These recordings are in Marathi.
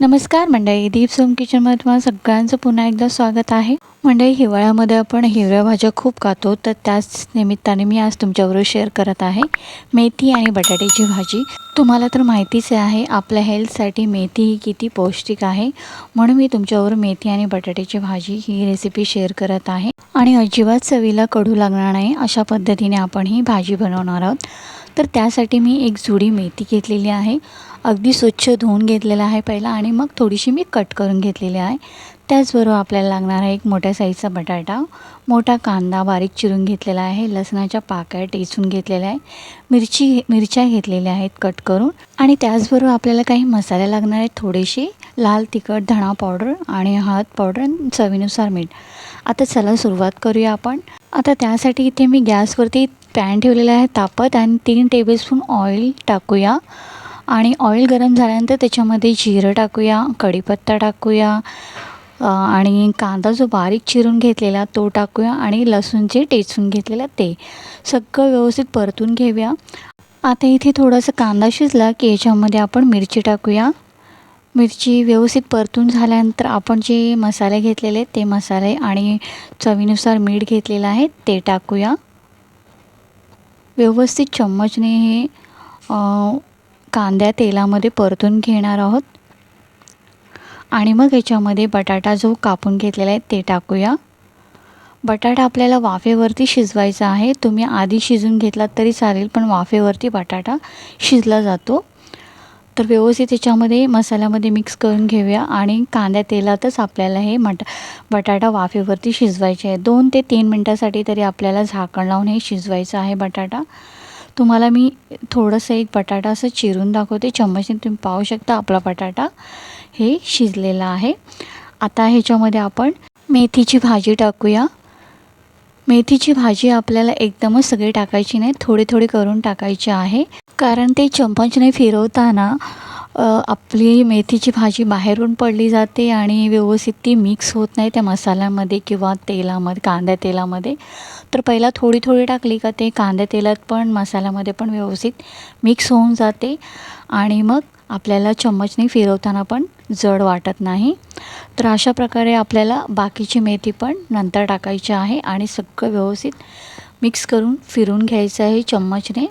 नमस्कार मंडळी दीप सोम किचनमध्ये तुम्हाला सगळ्यांचं पुन्हा एकदा स्वागत आहे. मंडळी हिवाळ्यामध्ये आपण हिरव्या भाज्या खूप खातो तर त्याच निमित्ताने मी आज तुमच्याबरोबर शेअर करत आहे मेथी आणि बटाट्याची भाजी. तुम्हाला तर माहितीच आहे आपल्या हेल्थसाठी मेथी ही किती पौष्टिक आहे. म्हणून मी तुमच्यावर मेथी आणि बटाट्याची भाजी ही रेसिपी शेअर करत आहे. आणि अजिबात चवीला कडू लागणार नाही अशा पद्धतीने आपण ही भाजी बनवणार आहोत. तर त्यासाठी मी एक जुडी मेथी घेतलेली आहे. अगदी स्वच्छ धुवून घेतलेलं आहे पहिला आणि मग थोडीशी मी कट करून घेतलेली आहे. त्याचबरोबर आपल्याला लागणार आहे एक मोठ्या साईजचा बटाटा. मोठा कांदा बारीक चिरून घेतलेला आहे. लसणाच्या पाकळ्या टेचून घेतलेल्या आहे मिरची मिरच्या घेतलेल्या आहेत कट करून. आणि त्याचबरोबर आपल्याला काही मसाले लागणार आहेत. थोडेसे लाल तिखट धणा पावडर आणि हळद पावडर आणि चवीनुसार मीठ. आता चला सुरुवात करूया आपण. आता त्यासाठी इथे मी गॅसवरती पॅन ठेवलेला आहे तापत आणि तीन टेबलस्पून ऑइल टाकूया. आणि ऑइल गरम झाल्यानंतर त्याच्यामध्ये जिरं टाकूया कढीपत्ता टाकूया आणि कांदा जो बारीक चिरून घेतलेला तो टाकूया आणि लसूण जे टेचून घेतलेलं ते. सगळं व्यवस्थित परतून घेऊया. आता इथे थोडासा कांदा शिजला की याच्यामध्ये आपण मिरची टाकूया. मिरची व्यवस्थित परतून झाल्यानंतर आपण जे मसाले घेतलेले ते मसाले आणि चवीनुसार मीठ घेतलेलं आहे ते टाकूया. व्यवस्थित चम्मचने हे कांद्या तेलामध्ये परतून घेणार आहोत. आणि मग याच्यामध्ये बटाटा जो कापून घेतलेला आहे ते टाकूया. बटाटा आपल्याला वाफेवरती शिजवायचा आहे. तुम्ही आधी शिजून घेतलात तरी चालेल पण वाफेवरती बटाटा शिजला जातो. तर व्यवस्थित याच्यामध्ये मसाल्यामध्ये मिक्स करून घेऊया आणि कांद्या तेलातच आपल्याला हे मट बटाटा वाफेवरती शिजवायचे आहे. दोन ते तीन मिनटासाठी तरी आपल्याला झाकण लावून हे शिजवायचं आहे बटाटा. तुम्हाला मी थोडंसं एक बटाटा असं चिरून दाखवते. चम्मचने तुम्ही पाहू शकता आपला बटाटा हे शिजलेला आहे. आता ह्याच्यामध्ये आपण मेथीची भाजी टाकूया. मेथीची भाजी आपल्याला एकदमच सगळी टाकायची नाही. थोडी थोडी करून टाकायची आहे. कारण ते चम्मचने फिरवताना आपली मेथीची भाजी बाहेरून पडली जाते आणि व्यवस्थित ती मिक्स होत नाही त्या मसाल्यामध्ये किंवा तेलामध्ये कांद्या तेलामध्ये. तर पहिला थोडी थोडी टाकली का ते कांद्या तेलात पण मसाल्यामध्ये पण व्यवस्थित मिक्स होऊन जाते. आणि मग आपल्याला चम्मचने फिरवताना पण जड वाटत नाही. तर अशा प्रकारे आपल्याला बाकीची मेथी पण नंतर टाकायची आहे आणि सगळं व्यवस्थित मिक्स करून फिरून घ्यायचं आहे चम्मचने.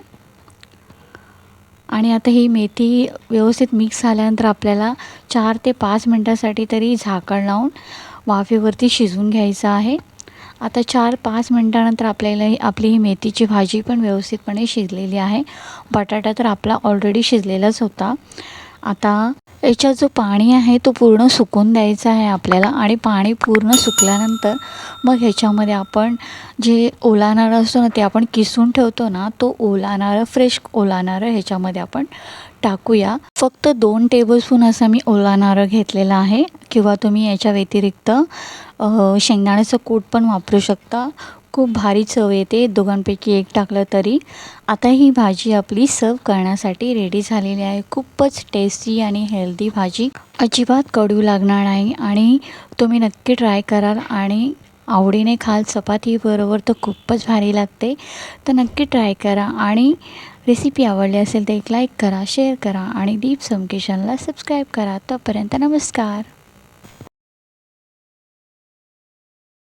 आणि आता ही मेथी व्यवस्थित मिक्स झाल्यानंतर आपल्याला चार ते पाच मिनटासाठी तरी झाकण लावून वाफेवरती शिजवून घ्यायचं आहे. आता चार पाच मिनटानंतर आपल्याला ही आपली ही मेथीची भाजी पण व्यवस्थितपणे शिजलेली आहे. बटाटा तर आपला ऑलरेडी शिजलेलाच होता. आता याच्यात जो पाणी आहे तो पूर्ण सुकून द्यायचा आहे आपल्याला आणि पाणी पूर्ण सुकल्यानंतर मग ह्याच्यामध्ये आपण जे ओला नारळ असतो ना ते आपण किसून ठेवतो ना तो ओला नारळ फ्रेश ओला नारळ ह्याच्यामध्ये आपण टाकूया. फक्त दोन टेबलस्पून असा मी ओला नारळ घेतलेला आहे. किंवा तुम्ही याच्या व्यतिरिक्त शेंगदाण्याचं कूट पण वापरू शकता. खूप भारी चव येते. दोघांपैकी एक टाकलं तरी. आता ही भाजी आपली सर्व करण्यासाठी रेडी झालेली आहे. खूपच टेस्टी आणि हेल्दी भाजी. अजिबात कडू लागणार नाही आणि तुम्ही नक्की ट्राय कराल आणि आवडीने खाल. चपातीबरोबर तर खूपच भारी लागते. तर नक्की ट्राय करा आणि रेसिपी आवडली असेल तर एक लाईक करा शेअर करा आणि दीप समकेशनला सबस्क्राईब करा. तोपर्यंत नमस्कार.